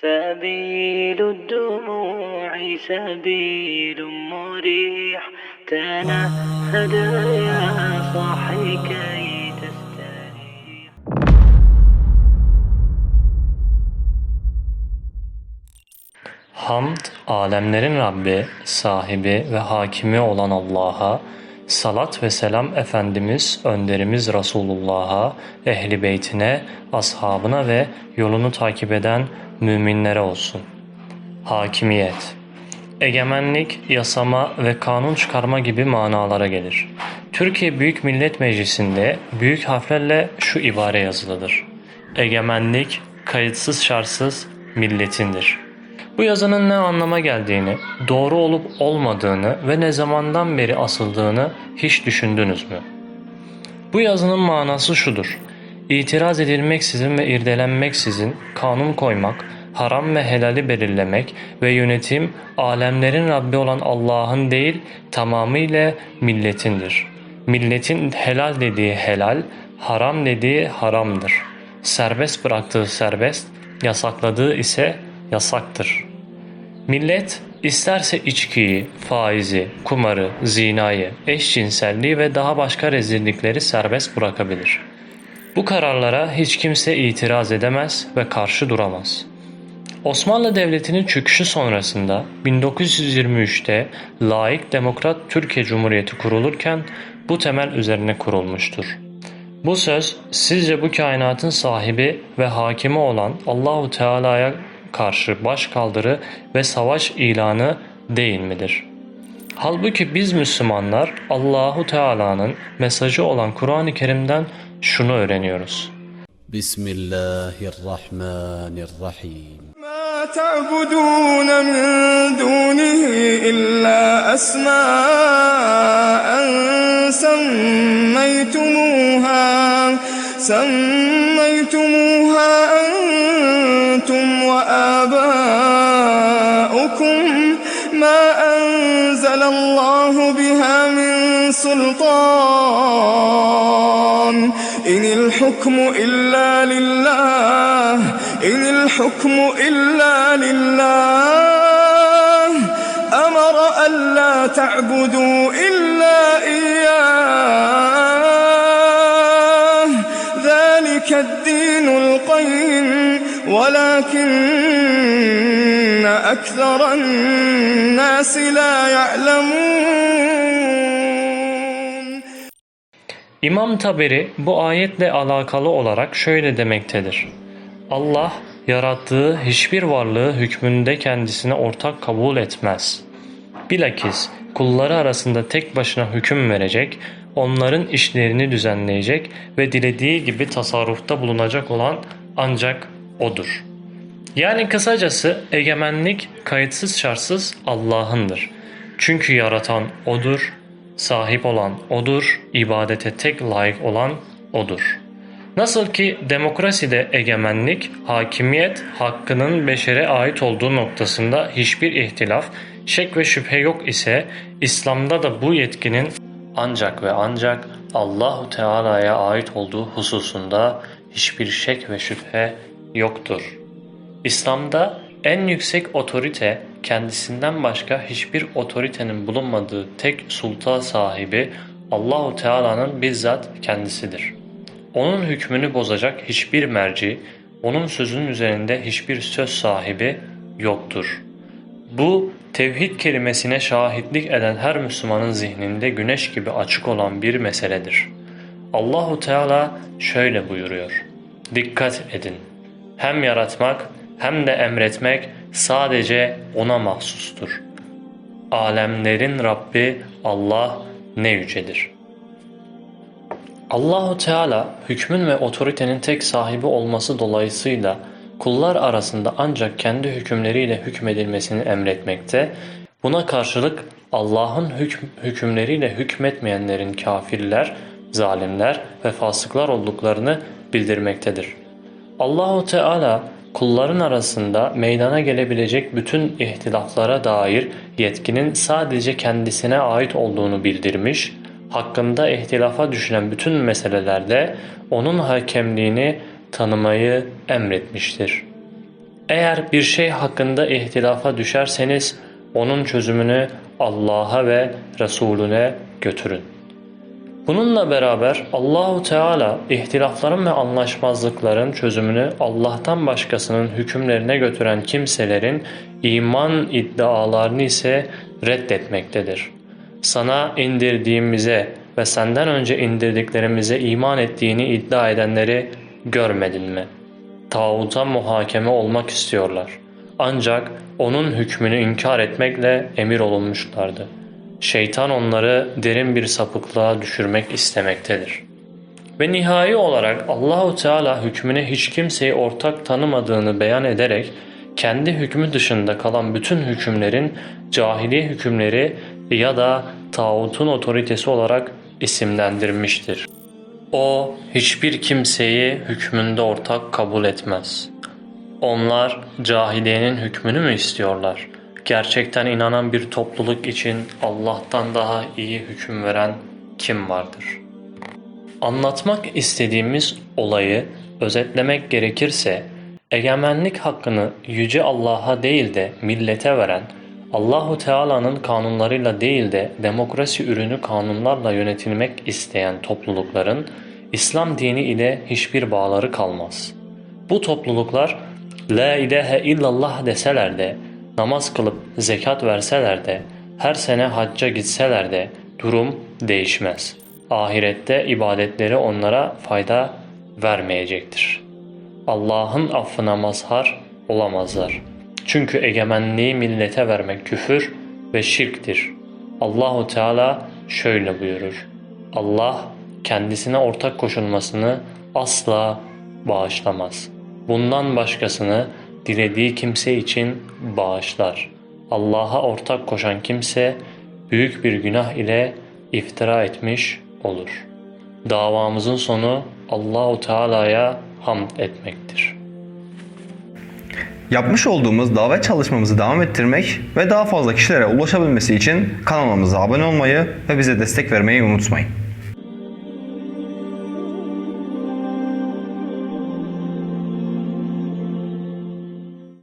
سبيل الدموع سبيل مريح تنهد يا صاحي كي تستريح Hamd, alemlerin Rabbi, sahibi ve hakimi olan Allah'a, salat ve selam Efendimiz, önderimiz Resulullah'a, ehli beytine, ashabına ve yolunu takip eden müminlere olsun. Hakimiyet Egemenlik, yasama ve kanun çıkarma gibi manalara gelir. Türkiye Büyük Millet Meclisi'nde büyük harflerle şu ibare yazılıdır. Egemenlik, kayıtsız şartsız milletindir. Bu yazının ne anlama geldiğini, doğru olup olmadığını ve ne zamandan beri asıldığını hiç düşündünüz mü? Bu yazının manası şudur. İtiraz edilmeksizin ve irdelenmeksizin kanun koymak, haram ve helali belirlemek ve yönetim alemlerin Rabbi olan Allah'ın değil tamamıyla milletindir. Milletin helal dediği helal, haram dediği haramdır. Serbest bıraktığı serbest, yasakladığı ise yasaktır. Millet isterse içkiyi, faizi, kumarı, zinayı, eşcinselliği ve daha başka rezillikleri serbest bırakabilir. Bu kararlara hiç kimse itiraz edemez ve karşı duramaz. Osmanlı Devleti'nin çöküşü sonrasında 1923'te laik demokrat Türkiye Cumhuriyeti kurulurken bu temel üzerine kurulmuştur. Bu söz sizce bu kainatın sahibi ve hakimi olan Allahu Teala'ya karşı başkaldırı ve savaş ilanı değil midir? Halbuki biz Müslümanlar Allahu Teala'nın mesajı olan Kur'an-ı Kerim'den şunu öğreniyoruz. بسم الله الرحمن الرحيم ما تعبدون من دونه إلا أسماء سميتموها سميتموها أنتم وآباؤكم ما أنزل الله بها من سلطان إن الحكم إلا لله إن الحكم إلا لله. أمر ألا تعبدوا إلا إياه. ذلك الدين القيم ولكن أكثر الناس لا يعلمون. İmam Taberi bu ayetle alakalı olarak şöyle demektedir. Allah yarattığı hiçbir varlığı hükmünde kendisine ortak kabul etmez. Bilakis kulları arasında tek başına hüküm verecek, onların işlerini düzenleyecek ve dilediği gibi tasarrufta bulunacak olan ancak O'dur. Yani kısacası egemenlik kayıtsız şartsız Allah'ındır. Çünkü yaratan O'dur, sahip olan O'dur, ibadete tek layık olan O'dur. Nasıl ki demokraside egemenlik, hakimiyet hakkının beşere ait olduğu noktasında hiçbir ihtilaf, şek ve şüphe yok ise İslam'da da bu yetkinin ancak ve ancak Allahu Teala'ya ait olduğu hususunda hiçbir şek ve şüphe yoktur. İslam'da en yüksek otorite kendisinden başka hiçbir otoritenin bulunmadığı tek sultan sahibi Allahu Teala'nın bizzat kendisidir. Onun hükmünü bozacak hiçbir merci, onun sözünün üzerinde hiçbir söz sahibi yoktur. Bu tevhid kelimesine şahitlik eden her Müslümanın zihninde güneş gibi açık olan bir meseledir. Allahu Teala şöyle buyuruyor. Dikkat edin. Hem yaratmak hem de emretmek sadece ona mahsustur. Alemlerin Rabbi Allah ne yücedir. Allahu Teala hükmün ve otoritenin tek sahibi olması dolayısıyla kullar arasında ancak kendi hükümleriyle hükmedilmesini emretmekte, buna karşılık Allah'ın hükm hükümleriyle hükmetmeyenlerin kafirler, zalimler ve fasıklar olduklarını bildirmektedir. Allahu Teala kulların arasında meydana gelebilecek bütün ihtilaflara dair yetkinin sadece kendisine ait olduğunu bildirmiş, hakkında ihtilafa düşülen bütün meselelerde onun hakemliğini tanımayı emretmiştir. Eğer bir şey hakkında ihtilafa düşerseniz onun çözümünü Allah'a ve Resulüne götürün. Bununla beraber Allahu Teala ihtilafların ve anlaşmazlıkların çözümünü Allah'tan başkasının hükümlerine götüren kimselerin iman iddialarını ise reddetmektedir. Sana indirdiğimize ve senden önce indirdiklerimize iman ettiğini iddia edenleri görmedin mi? Tağuta muhakeme olmak istiyorlar. Ancak onun hükmünü inkar etmekle emir olunmuşlardı. Şeytan onları derin bir sapıklığa düşürmek istemektedir. Ve nihai olarak Allahu Teala hükmüne hiç kimseyi ortak tanımadığını beyan ederek kendi hükmü dışında kalan bütün hükümlerin cahiliye hükümleri ya da tağutun otoritesi olarak isimlendirmiştir. O hiçbir kimseyi hükmünde ortak kabul etmez. Onlar cahiliyenin hükmünü mü istiyorlar? Gerçekten inanan bir topluluk için Allah'tan daha iyi hüküm veren kim vardır? Anlatmak istediğimiz olayı özetlemek gerekirse egemenlik hakkını yüce Allah'a değil de millete veren Allahu Teala'nın kanunlarıyla değil de demokrasi ürünü kanunlarla yönetilmek isteyen toplulukların İslam dini ile hiçbir bağları kalmaz. Bu topluluklar La ilahe illallah deseler de, namaz kılıp zekat verseler de, her sene hacca gitseler de durum değişmez. Ahirette ibadetleri onlara fayda vermeyecektir. Allah'ın affına mazhar olamazlar. Çünkü egemenliği millete vermek küfür ve şirktir. Allahu Teala şöyle buyurur. Allah kendisine ortak koşulmasını asla bağışlamaz. Bundan başkasını dilediği kimse için bağışlar. Allah'a ortak koşan kimse büyük bir günah ile iftira etmiş olur. Davamızın sonu Allahu Teala'ya hamd etmektir. Yapmış olduğumuz davet çalışmamızı devam ettirmek ve daha fazla kişilere ulaşabilmesi için kanalımıza abone olmayı ve bize destek vermeyi unutmayın.